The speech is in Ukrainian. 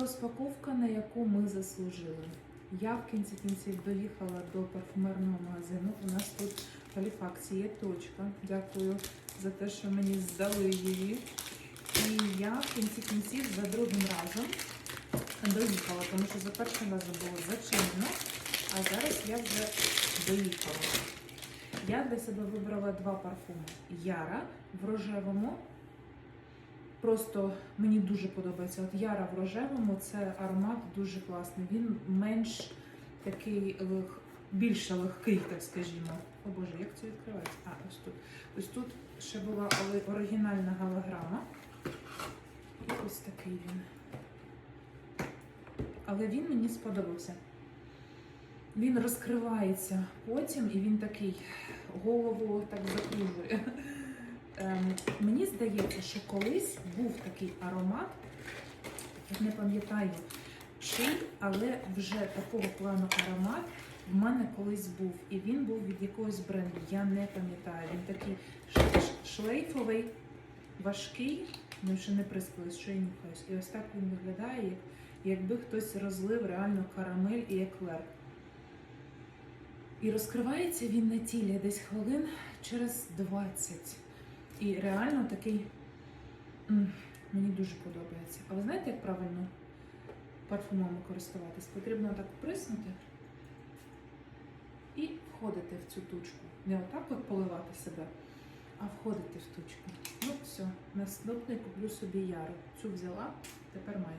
Розпаковка, на яку ми заслужили. Я в кінці кінців доїхала до парфумерного магазину. У нас тут в Галіфаксі є точка. Дякую за те, що мені здали її. І я в кінці кінців за другим разом доїхала, тому що за першим разом було зачинено, а зараз я вже доїхала. Я для себе вибрала два парфуми. Яра в рожевому. Просто мені дуже подобається. От Яра в рожевому це аромат дуже класний. Він менш такий лег- більше легкий, так скажімо. О Боже, як це відкривається? А, ось тут. Ось тут ще була оригінальна голограма. І ось такий він. Але він мені сподобався. Він розкривається потім, і він такий голову так закружує. Ем, мені здається, що колись був такий аромат, не пам'ятаю чий, але вже такого плану аромат в мене колись був. І він був від якогось бренду. Я не пам'ятаю. Він такий шлейфовий, важкий, ну ще не прискались, що я нюхаюсь. І ось так він виглядає, якби хтось розлив реально карамель і еклер. І розкривається він на тілі десь хвилин через 20. І реально такий мені дуже подобається. А ви знаєте, як правильно парфумами користуватись? Потрібно так приснути і входити в цю тучку. Не отак от поливати себе, а входити в тучку. Ну, все, наступний куплю собі яру. Цю взяла, тепер маю.